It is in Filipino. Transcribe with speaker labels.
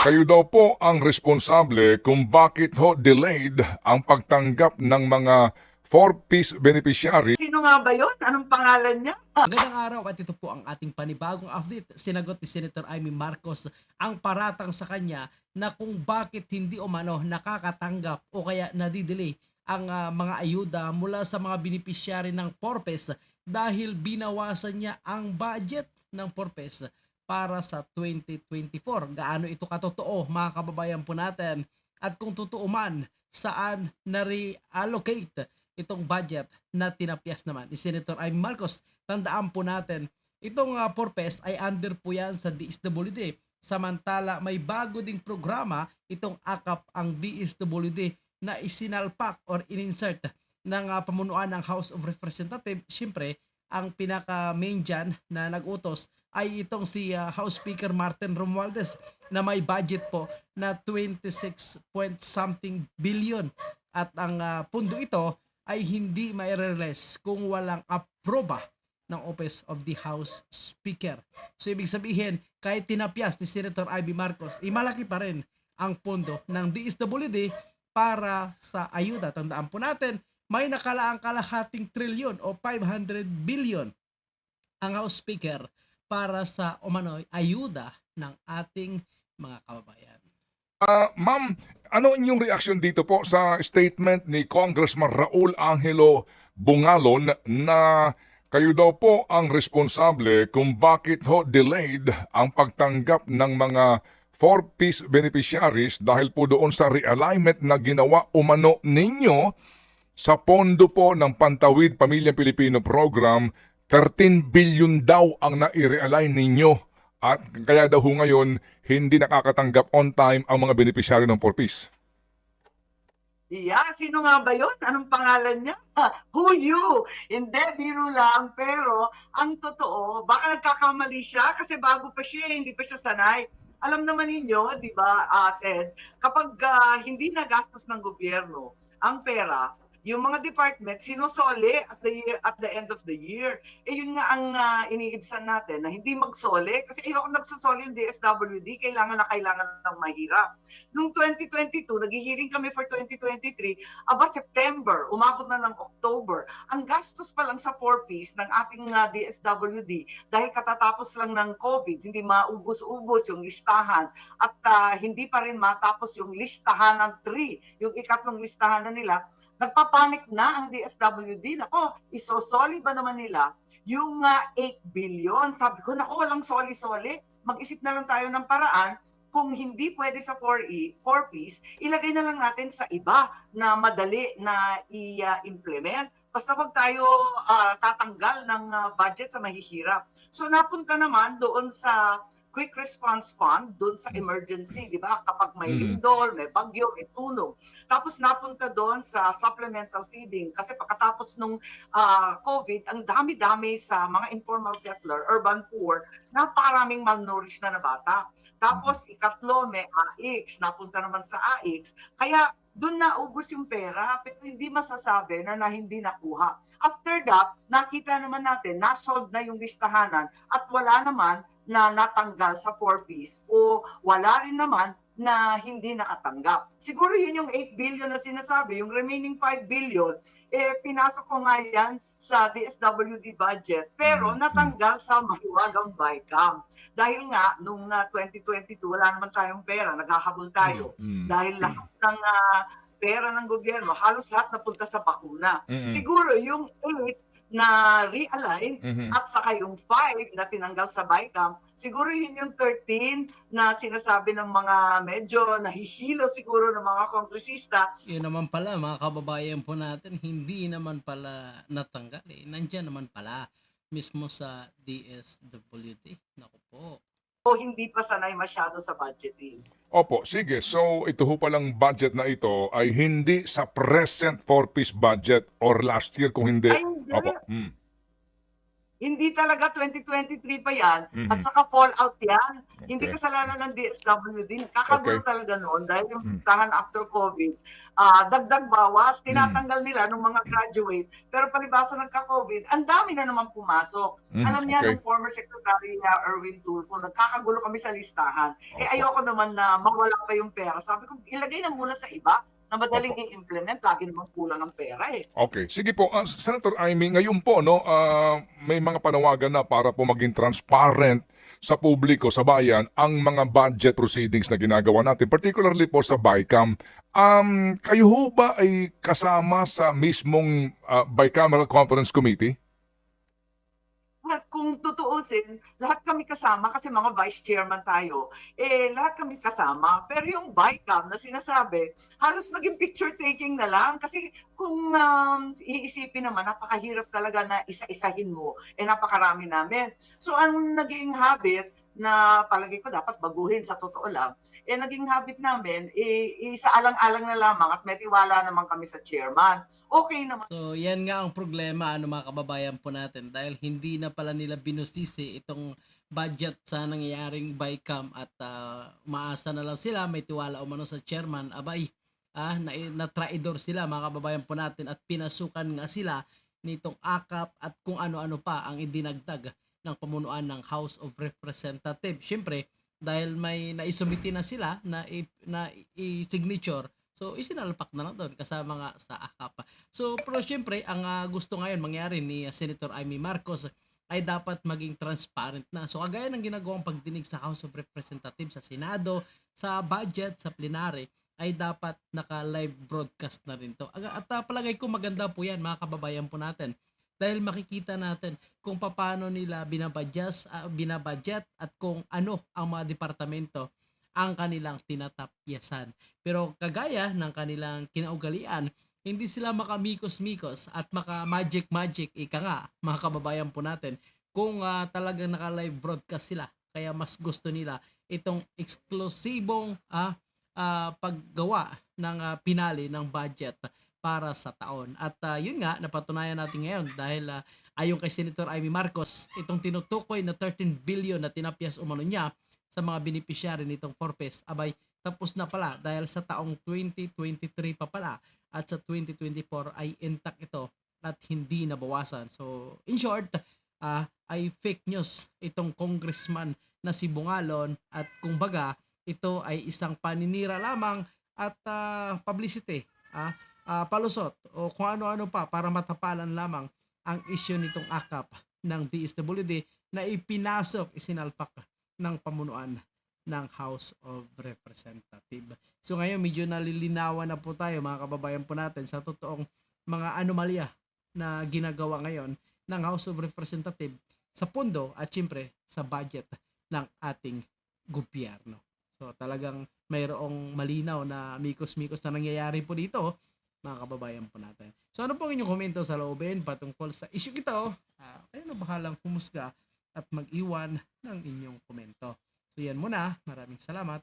Speaker 1: Kayo daw po ang responsable kung bakit ho delayed ang pagtanggap ng mga four-piece beneficiary
Speaker 2: Sino nga ba yun? Anong pangalan niya?
Speaker 3: Magandang araw at ito po ang ating panibagong update. Sinagot ni Senator Amy Marcos ang paratang sa kanya na kung bakit hindi umano nakakatanggap o kaya nadidelay ang ah, mga ayuda mula sa mga beneficiary ng Porpes dahil binawasan niya ang budget ng Porpes para sa 2024. Gaano ito katotoo mga kababayan po natin at kung totoo man saan na-reallocate itong budget na tinapyas naman ni Senator Amy Marcos. Tandaan po natin, itong uh, Porpes ay under po yan sa DSWD. Samantala, may bago ding programa itong AKAP ang DSWD na isinalpak or ininsert ng uh, pamunuan ng House of Representatives. Siyempre, ang pinaka main dyan na nagutos ay itong si uh, House Speaker Martin Romualdez na may budget po na 26 point something billion at ang uh, pundo ito ay hindi mai-release kung walang aproba ng Office of the House Speaker. So ibig sabihin, kahit tinapyas ni Senator Ivy Marcos, imalaki pa rin ang pondo ng DSWD para sa ayuda. Tandaan po natin, may nakalaang kalahating trilyon o 500 billion ang House Speaker para sa umano'y ayuda ng ating mga kababayan.
Speaker 1: Ah, ma'am, ano inyong reaksyon dito po sa statement ni Congressman Raul Angelo Bungalon na kayo daw po ang responsable kung bakit ho delayed ang pagtanggap ng mga four-piece beneficiaries dahil po doon sa realignment na ginawa umano ninyo sa pondo po ng Pantawid Pamilyang Pilipino Program, 13 billion daw ang nai-realign ninyo at kaya daw ho ngayon hindi nakakatanggap on time ang mga beneficiary ng 4-piece.
Speaker 2: Yeah, sino nga ba yun? Anong pangalan niya? Who you? Hindi, biro lang. Pero, ang totoo, baka nagkakamali siya kasi bago pa siya, hindi pa siya sanay. Alam naman ninyo, di ba, uh, Ted, kapag ah, hindi nagastos ng gobyerno ang pera, yung mga department sinusoli at the year at the end of the year. Eh yun nga ang uh, iniibsan natin na hindi magsoli kasi ayoko nagsusoli yung DSWD, kailangan na kailangan ng mahirap. Noong 2022, naghihiring kami for 2023, aba September, umabot na ng October. Ang gastos pa lang sa 4-piece ng ating uh, DSWD dahil katatapos lang ng COVID, hindi maubos-ubos yung listahan at uh, hindi pa rin matapos yung listahan ng 3, yung ikatlong listahan na nila, nagpapanik na ang DSWD. Nako, isosoli ba naman nila yung uh, 8 billion? Sabi ko, nako, walang soli-soli. Mag-isip na lang tayo ng paraan kung hindi pwede sa 4E, 4-piece, ilagay na lang natin sa iba na madali na i-implement. Basta wag tayo uh, tatanggal ng uh, budget sa mahihirap. So napunta naman doon sa quick response fund doon sa emergency, di ba? Kapag may
Speaker 1: Mm.
Speaker 2: lindol, may bagyo, may tunog. Tapos napunta doon sa supplemental feeding kasi pagkatapos nung ah, COVID, ang dami-dami sa mga informal settler, urban poor, napakaraming malnourished na na bata. Tapos ikatlo, may AX, napunta naman sa AX. Kaya doon naubos yung pera pero hindi masasabi na, na hindi nakuha. After that, nakita naman natin, nasolve na yung listahanan at wala naman na natanggal sa 4-piece o wala rin naman na hindi nakatanggap. Siguro yun yung 8 billion na sinasabi, yung remaining 5 billion, eh pinasok ko nga yan sa DSWD budget pero
Speaker 1: Mm,
Speaker 2: natanggal sa mahiwagang BICAM. Dahil nga, nung uh, 2022, wala naman tayong pera, naghahabol tayo.
Speaker 1: Mm.
Speaker 2: Dahil lahat ng ah, pera ng gobyerno, halos lahat napunta sa bakuna.
Speaker 1: Mm-mm.
Speaker 2: Siguro yung 8 na realign
Speaker 1: Mhm.
Speaker 2: at saka yung 5 na tinanggal sa BICAM, siguro yun yung 13 na sinasabi ng mga medyo nahihilo siguro ng mga kongresista.
Speaker 3: Yun naman pala, mga kababayan po natin, hindi naman pala natanggal eh. Nandyan naman pala mismo sa DSWD. Naku po.
Speaker 2: o hindi pa sanay masyado sa budgeting.
Speaker 1: Opo, sige. So, ito ho palang budget na ito ay hindi sa present four-piece budget or last year kung hindi.
Speaker 2: Ay, hindi.
Speaker 1: Opo. Mm.
Speaker 2: Hindi talaga 2023 pa yan.
Speaker 1: Mhm.
Speaker 2: At saka fallout yan. Hindi
Speaker 1: Okay.
Speaker 2: kasalanan ng DSWD. Kakagulo
Speaker 1: Okay.
Speaker 2: talaga noon dahil yung
Speaker 1: Mm.
Speaker 2: listahan after COVID, ah, dagdag bawas, tinatanggal nila ng mga graduate. Pero palibasa nagka-COVID, ang dami na naman pumasok.
Speaker 1: Mhm,
Speaker 2: Alam niya
Speaker 1: okay.
Speaker 2: ng former Secretary na Erwin Tulfo, nagkakagulo kami sa listahan. Eh
Speaker 1: Opo.
Speaker 2: ayoko naman na mawala pa yung pera. Sabi ko, ilagay na muna sa iba na madaling
Speaker 1: Opo.
Speaker 2: i-implement. Lagi namang kulang ang pera eh.
Speaker 1: Okay, sige po. Ah, Senator Amy, ngayon po no, ah, may mga panawagan na para po maging transparent sa publiko, sa bayan, ang mga budget proceedings na ginagawa natin, particularly po sa BICAM. Um, kayo ho ba ay kasama sa mismong ah, Bicameral Conference Committee?
Speaker 2: Kung tutuusin, lahat kami kasama kasi mga vice chairman tayo, eh lahat kami kasama. Pero yung BICAM na sinasabi, halos naging picture taking na lang kasi kung um, iisipin naman, napakahirap talaga na isa-isahin mo, eh napakarami namin. So ang naging habit na palagay ko dapat baguhin sa totoo lang, eh naging habit namin, eh, isaalang-alang na lamang at may tiwala naman kami sa chairman. Okay naman.
Speaker 3: So, yan nga ang problema ano mga kababayan po natin dahil hindi na pala nila binusisi itong budget sa nangyayaring BICAM at ah, umaasa na lang sila may tiwala umano sa chairman abay ah na, na traidor sila mga kababayan po natin at pinasukan nga sila nitong akap at kung ano-ano pa ang idinagdag ng pamunuan ng House of Representatives. Siyempre, dahil may naisumiti na sila na i, na i-signature So, isinalpak na lang doon kasama nga sa AKAP. So, pero syempre, ang ah, gusto ngayon mangyari ni ah, Senator Amy Marcos ay dapat maging transparent na. So, kagaya ng ginagawang pagdinig sa House of Representatives, sa Senado, sa budget, sa plenary, ay dapat naka-live broadcast na rin to. At ah, palagay ko maganda po yan, mga kababayan po natin. Dahil makikita natin kung paano nila binabadjas, ah, binabudget at kung ano ang mga departamento ang kanilang tinatapyasan. Pero kagaya ng kanilang kinaugalian, hindi sila makamikos-mikos at maka-magic-magic, ika nga, mga kababayan po natin, kung ah, talagang naka-live broadcast sila. Kaya mas gusto nila itong eksklusibong ah, ah, paggawa ng ah, pinali ng budget para sa taon. At ah, yun nga, napatunayan natin ngayon dahil ah, ayon kay Senator Amy Marcos, itong tinutukoy na 13 billion na tinapyas umano niya sa mga beneficiary nitong Forpes, abay tapos na pala dahil sa taong 2023 pa pala at sa 2024 ay intact ito at hindi nabawasan. So, in short, ah, ay fake news itong congressman na si Bungalon at kung baga, ito ay isang paninira lamang at ah, publicity, ah, ah, palusot o kung ano-ano pa para matapalan lamang ang issue nitong akap ng DSWD na ipinasok, isinalpak ng pamunuan ng House of Representative. So ngayon medyo nalilinawan na po tayo mga kababayan po natin sa totoong mga anomalya na ginagawa ngayon ng House of Representative sa pondo at syempre sa budget ng ating gobyerno. So talagang mayroong malinaw na mikos-mikos na nangyayari po dito mga kababayan po natin. So ano po ang inyong komento sa loobin patungkol sa issue ito? Uh, kayo na bahalang humusga at mag-iwan ng inyong komento. So yan muna. Maraming salamat.